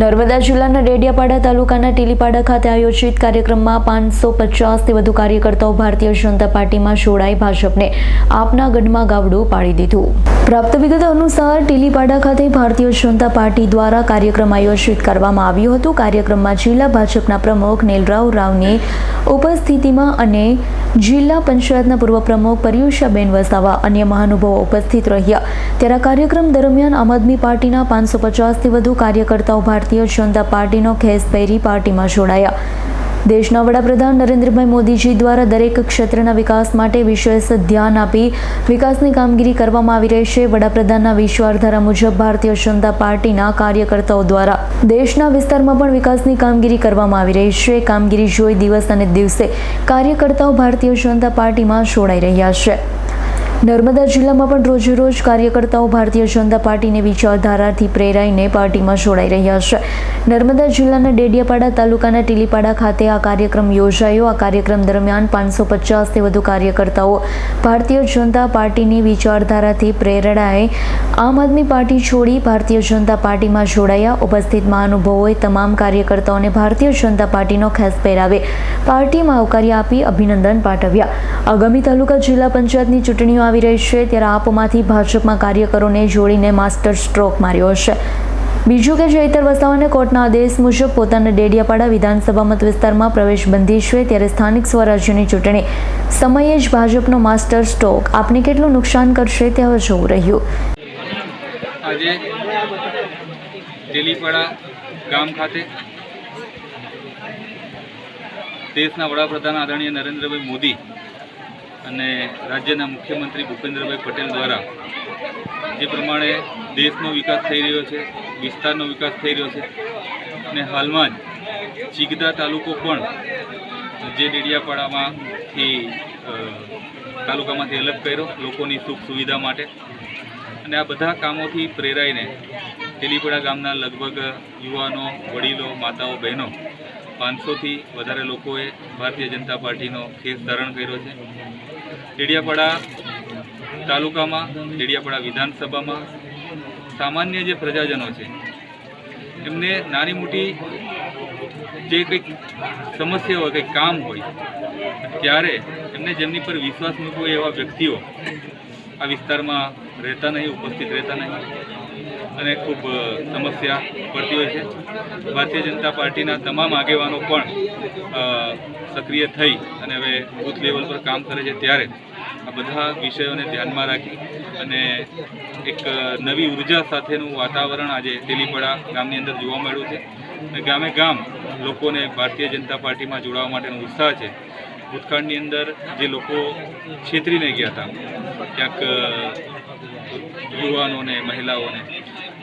નર્મદા જિલ્લાના ડેડિયાપાડા તાલુકાના ટીલીપાડા ખાતે આયોજિત કાર્યક્રમમાં પાંચસો પચાસથી વધુ કાર્યકર્તાઓ ભારતીય જનતા પાર્ટીમાં જોડાઈ ભાજપને આપના ગઢમાં ગાવડું પાડી દીધું. પ્રાપ્ત વિગતો અનુસાર ટીલીપાડા ખાતે ભારતીય જનતા પાર્ટી દ્વારા કાર્યક્રમ આયોજિત કરવામાં આવ્યો હતો. કાર્યક્રમમાં જિલ્લા ભાજપના પ્રમુખ નીલરાવ રાવની ઉપસ્થિતિમાં અને જિલ્લા પંચાયતના પૂર્વ પ્રમુખ પર્યુષાબેન વસાવા અન્ય મહાનુભાવો ઉપસ્થિત રહ્યા. ત્યારે કાર્યક્રમ દરમિયાન આમ આદમી પાર્ટીના પાંચસો પચાસથી વધુ કાર્યકર્તાઓ ભારતીય જનતા પાર્ટીનો ખેસ પહેરી પાર્ટીમાં જોડાયા. દેશના વડાપ્રધાન નરેન્દ્રભાઈ મોદીજી દ્વારા દરેક ક્ષેત્રના વિકાસ માટે વિશેષ ધ્યાન આપી વિકાસની કામગીરી કરવામાં આવી રહી છે. વડાપ્રધાનના વિશ્વાસધારા મુજબ ભારતીય જનતા પાર્ટીના કાર્યકર્તાઓ દ્વારા દેશના વિસ્તારમાં પણ વિકાસની કામગીરી કરવામાં આવી રહી છે. કામગીરી જોઈ દિવસ અને દિવસે કાર્યકર્તાઓ ભારતીય જનતા પાર્ટીમાં જોડાઈ રહ્યા છે. નર્મદા જિલ્લામાં પણ રોજેરોજ કાર્યકર્તાઓ ભારતીય જનતા પાર્ટીની વિચારધારાથી પ્રેરાઈને પાર્ટીમાં જોડાઈ રહ્યા છે. નર્મદા જિલ્લાના ડેડિયાપાડા તાલુકાના ટીલીપાડા ખાતે આ કાર્યક્રમ યોજાયો. આ કાર્યક્રમ દરમિયાન પાંચસો પચાસથી વધુ કાર્યકર્તાઓ ભારતીય જનતા પાર્ટીની વિચારધારાથી પ્રેરણાએ આમ આદમી પાર્ટી છોડી ભારતીય જનતા પાર્ટીમાં જોડાયા. ઉપસ્થિત મહાનુભાવોએ તમામ કાર્યકર્તાઓને ભારતીય જનતા પાર્ટીનો ખેસ પહેરાવે, પાર્ટીમાં આવકારી આપી અભિનંદન પાઠવ્યા. આગામી તાલુકા જિલ્લા પંચાયતની ચૂંટણીઓ આવી રહી છે ત્યારે આપમાંથી ભાજપમાં કાર્યકરોને જોડીને માસ્ટર સ્ટ્રોક માર્યો છે બીજું કે ચૈતર વસાવાને કોર્ટના આદેશ મુજબ પોતાના ડેડિયાપાડા વિધાનસભા મત વિસ્તારમાં પ્રવેશ બંધી છે ત્યારે સ્થાનિક સ્વરાજ્યની ચૂંટણી સમયે જ ભાજપનો માસ્ટર સ્ટ્રોક આપને કેટલું નુકસાન કરશે તે હવે જોવું રહ્યું. આજે ડેલીપાડા ગામ ખાતે દેશના વડાપ્રધાન આદરણીય નરેન્દ્રભાઈ મોદી અને રાજ્યના મુખ્યમંત્રી ભૂપેન્દ્રભાઈ પટેલ દ્વારા જે પ્રમાણે દેશનો વિકાસ થઈ રહ્યો છે, વિસ્તારનો વિકાસ થઈ રહ્યો છે અને હાલમાં જ ચીગદા તાલુકો પણ જે ડેડિયાપાડામાંથી તાલુકામાંથી અલગ કર્યો લોકોની સુખ સુવિધા માટે. અને આ બધા કામોથી પ્રેરાઈને તેલીપડા ગામના લગભગ યુવાનો, વડીલો, માતાઓ, બહેનો પાંચસોથી વધારે લોકોએ ભારતીય જનતા પાર્ટીનો ખેસ ધારણ કર્યો છે. ડેડિયાપાડા તાલુકામાં, ડેડિયાપાડા વિધાનસભામાં સામાન્ય જે પ્રજાજનો છે, એમને નાની મોટી જે કંઈક સમસ્યા હોય, કંઈક કામ હોય, ત્યારે એમને જેમની પર વિશ્વાસ મૂકવો એવા વ્યક્તિઓ આ વિસ્તારમાં રહેતા નહીં, ઉપસ્થિત રહેતા નહીં. અને ખૂબ સમસ્યા પડતી હોય છે. ભારતીય જનતા પાર્ટીના તમામ આગેવાનો પણ સક્રિય થઈ અને હવે બૂથ લેવલ પર કામ કરે છે ત્યારે આ બધા વિષયોને ધ્યાનમાં રાખી અને એક નવી ઊર્જા સાથેનું વાતાવરણ આજે તેલીપડા ગામની અંદર જોવા મળ્યું છે. ગામે ગામ લોકોને ભારતીય જનતા પાર્ટીમાં જોડાવા માટેનો ઉત્સાહ છે. ભૂતકાળની અંદર જે લોકો છેતરીને ગયા હતા, ક્યાંક યુવાનોને, મહિલાઓને,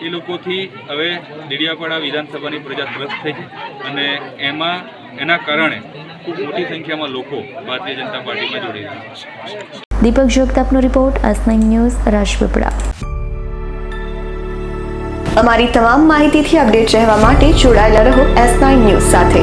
એ લોકોથી હવે દેડિયાપાડા વિધાનસભાની પ્રજા ત્રસ્ત થઈ છે અને એમાં, એના કારણે ખૂબ મોટી સંખ્યામાં લોકો ભારતીય જનતા પાર્ટીમાં જોડી રહ્યા છે. દીપક જગતાપનો રિપોર્ટ અસનાઈ ન્યૂઝ, રાજપીપળા. અમારી તમામ માહિતીથી અપડેટ રહેવા માટે જોડાયેલા રહો એસ નાઇન ન્યૂઝ સાથે.